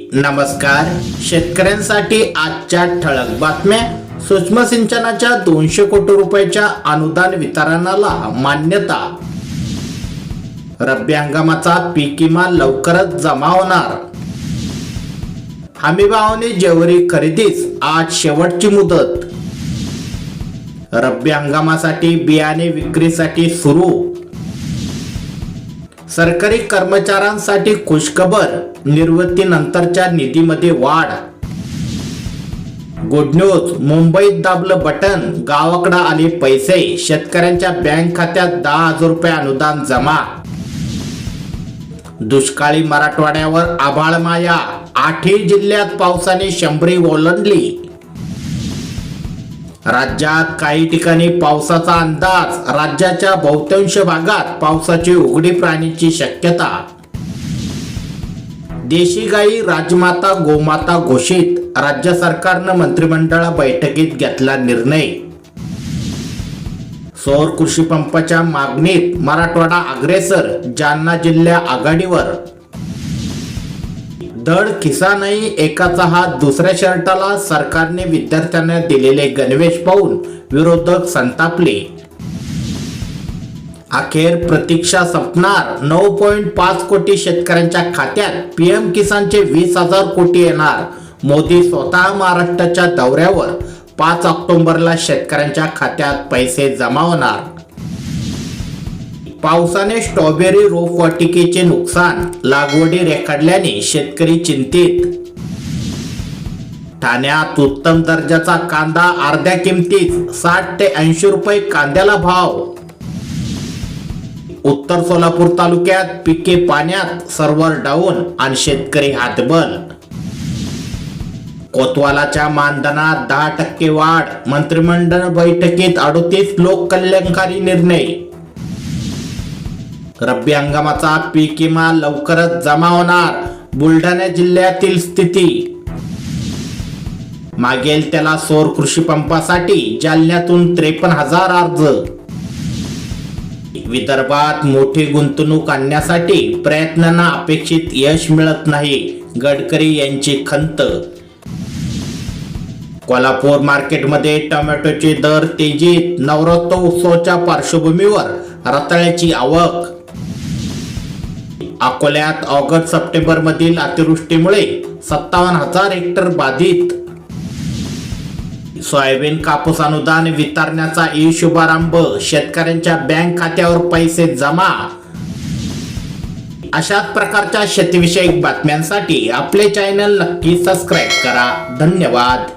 नमस्कार. शेतकऱ्यांसाठी आजच्या ठळक बातम्या. सूक्ष्म सिंचनाच्या दोनशे कोटी रुपयाच्या अनुदान वितरणाला मान्यता. रब्बी हंगामाचा पीक विमा लवकरच जमा होणार. हमीभावाने जेवरी खरेदीस आज शेवटची मुदत. रब्बी हंगामासाठी बियाणे विक्रीसाठी सुरू. सरकारी कर्मचाऱ्यांसाठी खुशखबर निवृत्तीनंतरच्या निधीमध्ये वाढ. गुड न्यूज मुंबईत दाबलं बटन गावाकडं आले पैसे शेतकऱ्यांच्या बँक खात्यात दहा हजार रुपये अनुदान जमा. दुष्काळी मराठवाड्यावर आभाळ माया आठही जिल्ह्यात पावसाने शंभरी ओलांडली. राज्यात काही ठिकाणी पावसाचा अंदाज राज्याच्या बहुतांश भागात पावसाची उघडी प्राण्याची शक्यता. देशी गाई राजमाता गोमाता घोषित राज्य सरकारनं मंत्रिमंडळ बैठकीत घेतला निर्णय. सौर कृषी पंपाच्या मागणीत मराठवाडा अग्रेसर जालना जिल्हा आघाडीवर धड खिसा नाही एकाचा हात दुसऱ्या शर्टाला सरकारने विद्यार्थ्यांना दिलेले गणवेश पाहून विरोधक संतापले. अखेर प्रतीक्षा संपणार. नऊ पॉइंट पाच कोटी शेतकऱ्यांच्या खात्यात पीएम किसानचे वीस हजार कोटी येणार. मोदी स्वतः महाराष्ट्राच्या दौऱ्यावर. पाच ऑक्टोबरला शेतकऱ्यांच्या खात्यात पैसे जमा होणार. पावसाने स्ट्रॉबेरी रोपवाटिकेचे नुकसान लागवडी रेखाडल्याने शेतकरी चिंतित. ठाण्यात उत्तम दर्जाचा कांदा अर्ध्या किमतीत साठ ते ऐंशी रुपये कांद्याला भाव. उत्तर सोलापूर तालुक्यात पिके पाण्यात सर्व्हर डाऊन आणि शेतकरी हातबल. कोतवालाच्या मानधनात दहा टक्के वाढ मंत्रिमंडळ बैठकीत अडोतीस लोक कल्याणकारी निर्णय. रब्बी हंगामाचा पीक विमा लवकरच जमा होणार बुलढाणा जिल्ह्यातील स्थिती. मागेल त्याला सौर कृषी पंपासाठी जालन्यातून त्रेपन्न हजार अर्ज. विदर्भात मोठी गुंतवणूक आणण्यासाठी प्रयत्नांना अपेक्षित यश मिळत नाही गडकरी यांची खंत. कोल्हापूर मार्केटमध्ये टोमॅटोचे दर तेजीत नवरात्र उत्सवाच्या पार्श्वभूमीवर रताळ्याची आवक. अकोल्यात ऑगस्ट सप्टेंबर मधील अतिवृष्टीमुळे सत्तावन्न हजार हेक्टर बाधित. सोयाबीन कापूस अनुदान वितरण्याचा ई शुभारंभ शेतकऱ्यांच्या बँक खात्यावर पैसे जमा. अशाच प्रकारच्या शेतीविषयक बातम्यांसाठी आपले चॅनल नक्की सबस्क्राईब करा. धन्यवाद.